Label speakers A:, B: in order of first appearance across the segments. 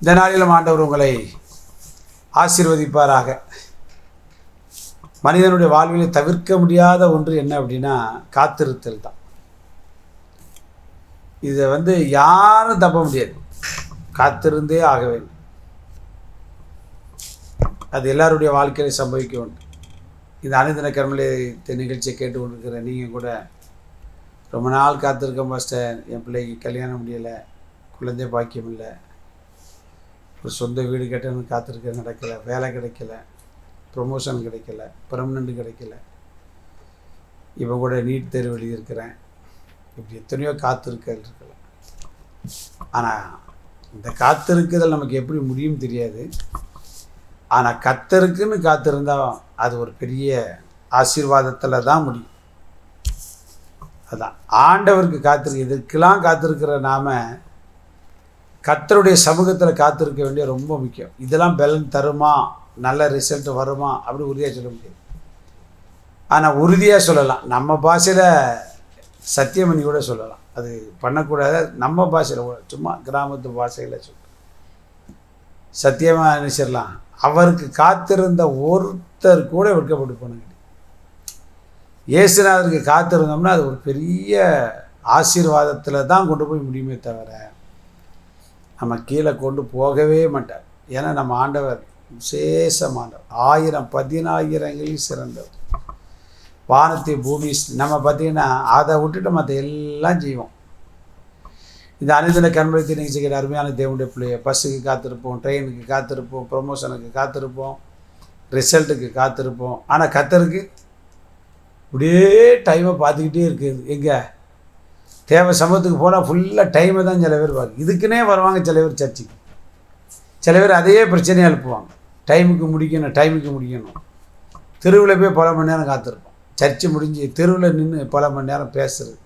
A: இந்த நாளிலும் ஆண்டவர் உங்களை ஆசீர்வதிப்பாராக. மனிதனுடைய வாழ்வில் தவிர்க்க முடியாத ஒன்று என்ன அப்படின்னா காத்திருத்தல் தான். இதை வந்து யாரும் தப்ப முடியாது. காத்திருந்தே ஆக வேண்டும் அது எல்லாருடைய வாழ்க்கையில சம்பவிக்க உண்டு. இந்த அனைத்தின கர்மலை நிகழ்ச்சியை கேட்டு கொண்டிருக்கிற நீங்கள் கூட ரொம்ப நாள் காத்திருக்க மாஸ்டர். என் பிள்ளைக்கு கல்யாணம் முடியலை குழந்தை பாக்கியம் இல்லை. ஒரு சொந்த வீடு கட்டணும்னு காத்திருக்க நடக்கல வேலை கிடைக்கல ப்ரொமோஷன் கிடைக்கல பெர்மனண்ட் கிடைக்கல. இப்போ கூட நீட் தேர்வு எழுதியிருக்கிறேன். இப்படி எத்தனையோ காத்திருக்கல் இருக்கலாம் ஆனால் இந்த காத்திருக்குதல் நமக்கு எப்படி முடியும் தெரியாது. ஆனால் கத்தருக்குன்னு காத்திருந்தா அது ஒரு பெரிய ஆசீர்வாதத்தில் தான் முடியும். அதான் ஆண்டவருக்கு காத்திருக்கு இதுக்கெல்லாம் காத்திருக்கிற நாம கத்தருடைய சமூகத்தில் காத்திருக்க வேண்டிய ரொம்ப முக்கியம். இதெல்லாம் பலன் தருமா? நல்ல ரிசல்ட் வருமா? அப்படின்னு உறுதியாக சொல்ல முடியாது. ஆனால் உறுதியாக சொல்லலாம். நம்ம பாஷையில் சத்தியமணி கூட சொல்லலாம். அது பண்ணக்கூடாது. நம்ம பாஷையில் கூட. சும்மா கிராமத்து பாஷையில் சொல்ல சத்தியமாக நினைச்சிடலாம் அவருக்கு காத்திருந்த ஒருத்தர் கூட வெட்கப்பட்டு போனாங்க. இயேசுநாதருக்கு காத்திருந்தோம்னா அது ஒரு பெரிய ஆசீர்வாதத்தில் தான் கொண்டு போய் முடியுமே தவிர நம்ம கீழே கொண்டு போகவே மாட்டார். ஏன்னா நம்ம ஆண்டவர் விசேஷமானவர். ஆயிரம் பதினாயிரங்களில் சிறந்தவர். வானத்தை பூமி நம்ம பார்த்தீங்கன்னா அதை விட்டுட்டு மற்ற எல்லாம் செய்வோம் இந்த அனைத்தின கண்மொழி நிகழ்ச்சிக்கிற அருமையான தேவனுடைய பிள்ளைய பஸ்ஸுக்கு காத்திருப்போம் ட்ரெயினுக்கு காத்திருப்போம் ப்ரொமோஷனுக்கு காத்திருப்போம் ரிசல்ட்டுக்கு காத்திருப்போம். ஆனால் கத்தருக்கு இப்படியே டைமை பார்த்துக்கிட்டே இருக்குது. எங்கே? தேவை சமூகத்துக்கு போனால் ஃபுல்லாக டைமை தான் சில பேர் பார்க்கு இதுக்குன்னே வருவாங்க சில பேர் சர்ச்சுக்கு சில பேர் அதே பிரச்சனையாக எழுப்புவாங்க. டைமுக்கு முடிக்கணும் டைமுக்கு முடிக்கணும். தெருவில் போய் பல மணி நேரம் காத்திருப்போம். சர்ச்சு முடிஞ்சு தெருவில் நின்று பல மணி நேரம் பேசுறது.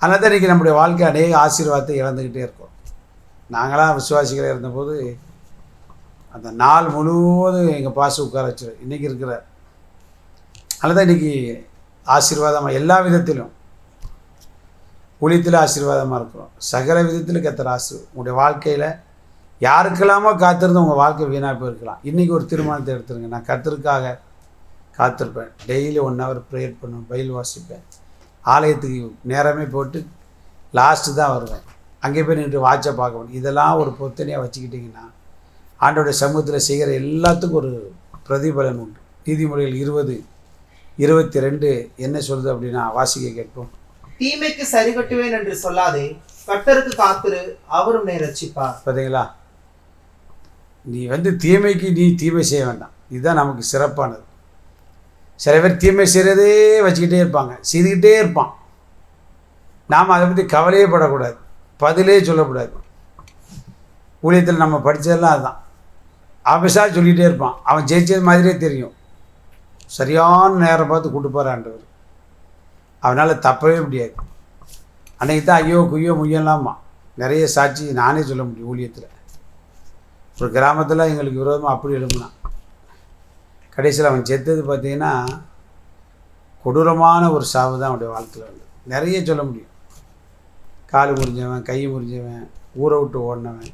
A: அதனால் தான் இன்றைக்கி நம்முடைய வாழ்க்கை அநேக ஆசீர்வாதத்தை இழந்துக்கிட்டே இருக்கோம். நாங்களாம் விசுவாசிகளாக இருந்தபோது அந்த நாள் முழுவதும் எங்கள் பாச உட்கார வச்சு இன்றைக்கி இருக்கிற அதனால் தான் இன்றைக்கி ஆசீர்வாதமாக எல்லா விதத்திலும் ஊழியத்தில் ஆசீர்வாதமாக இருக்கிறோம். சகல விதத்தில் கத்துற ஆசீர் உங்களுடைய வாழ்க்கையில் யாருக்கெல்லாமோ காத்திருந்து உங்கள் வாழ்க்கை வீணாக போயிருக்கலாம். இன்றைக்கி ஒரு தீர்மானத்தை எடுத்துருங்க. நான் கத்திற்காக காத்திருப்பேன். டெய்லி ஒன் ஹவர் ப்ரேயர் பண்ணுவேன் பயில் வாசிப்பேன். ஆலயத்துக்கு நேரமே போட்டு லாஸ்ட்டு தான் வருவேன். அங்கே போய் நின்று வாட்சை பார்க்கணும். இதெல்லாம் ஒரு பொத்தனையாக வச்சுக்கிட்டிங்கன்னா ஆண்டோடைய சமூகத்தில் செய்கிற எல்லாத்துக்கும் ஒரு பிரதிபலன் உண்டு. நீதிமொழிகள் இருபது இருபத்தி ரெண்டு என்ன சொல்லுது அப்படின்னா வாசிக்க கேட்போம்.
B: தீமைக்கு சரி கட்டுவேன் என்று சொல்லாதே கட்டருக்கு காத்திரு அவரும் உன்னை
A: பார்த்தீங்களா நீ வந்து தீமைக்கு நீ தீமை செய்ய வேண்டாம். இதுதான் நமக்கு சிறப்பானது. சில பேர் தீமை செய்கிறதே வச்சுக்கிட்டே இருப்பாங்க. செய்துக்கிட்டே இருப்பான். நாம் அதை பற்றி கவலையே படக்கூடாது. பதிலே சொல்லக்கூடாது. ஊழியத்தில் நம்ம படித்ததெல்லாம் அதுதான். ஆஃபீஸாக சொல்லிகிட்டே இருப்பான். அவன் ஜெயிச்சது மாதிரியே தெரியும். சரியான நேரம் பார்த்து கூட்டு போகிறான்றவர் அவனால் தப்பவே முடியாது. அன்றைக்கி தான் ஐயோ குய்யோ முய்யலாமா? நிறைய சாட்சி நானே சொல்ல முடியும் ஊழியத்தில். ஒரு கிராமத்தில் எங்களுக்கு விரோதமாக அப்படி எழுப்புனான் கடைசியில் அவன் செத்தது பார்த்தீங்கன்னா கொடூரமான ஒரு சாவு தான் அவனுடைய வாழ்க்கையில் வந்து நிறைய சொல்ல முடியும். கால் முறிஞ்சவன் கை முறிஞ்சவன் ஊரை விட்டு ஓடினவன்.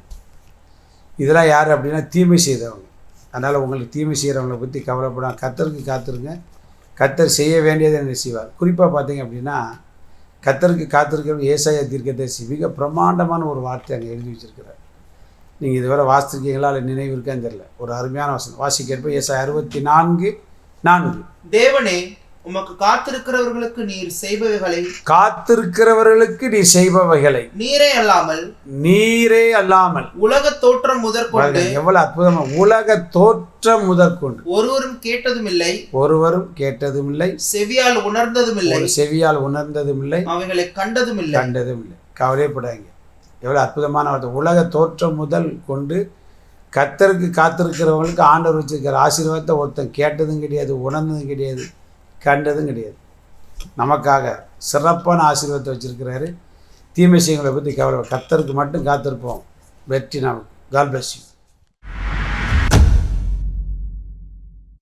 A: இதெல்லாம் யார் அப்படின்னா தீமை செய்தவங்க. அதனால் உங்களுக்கு தீமை செய்கிறவங்களை பற்றி கவலைப்படாம கத்தருக்கு காத்திருங்க. கத்தர் செய்ய வேண்டியதை என்ன செய்வார். குறிப்பாக பார்த்தீங்க அப்படின்னா கத்தருக்கு காத்திருக்கிற ஏசாய தீர்க்கதரிசி மிக பிரம்மாண்டமான ஒரு வார்த்தை அங்கே எழுதி வச்சிருக்கிறார். நீங்கள் இதுவரை வாசித்திருக்கீங்களா இல்லை நினைவு இருக்கான்னு தெரியல. ஒரு அருமையான வசனம். வாசிக்கிறப்ப ஏசாய அறுபத்தி நான்கு நான்கு.
B: தேவனே உமக்கு காத்திருக்கிறவர்களுக்கு நீர் செய்பவைகளை
A: காத்திருக்கிறவர்களுக்கு நீ செய்பவைகளை.
B: நீரே அல்லாமல்
A: நீரே அல்லாமல்.
B: உலக தோற்றம் முதற்கொண்டு
A: எவ்வளவு அற்புதமா. உலக தோற்றம் முதற்கொண்டு.
B: ஒருவரும் கேட்டதும் இல்லை
A: ஒருவரும் கேட்டதும் இல்லை
B: செவியால் உணர்ந்ததும் இல்லை
A: செவியால் உணர்ந்ததும் இல்லை
B: அவைகளை கண்டதும் இல்லை
A: கண்டதும் இல்லை கவலைப்படாங்க எவ்வளோ அற்புதமான வார்த்தை. உலக தோற்றம் முதல் கொண்டு கத்தருக்கு காத்திருக்கிறவங்களுக்கு ஆண்டவர் வச்சிருக்கிற ஆசீர்வாதத்தை ஒருத்தன் கேட்டதும் கிடையாது உணர்ந்ததும் கிடையாது. கண்டதும் கிடையாது. நமக்காக சிறப்பான ஆசீர்வாதத்தை வச்சுருக்கிறாரு. தீமை செய்யங்களை பற்றி கவலை கத்தருக்கு மட்டும் காத்திருப்போம். வெற்றி நாம் கால் பிளஸ் யூ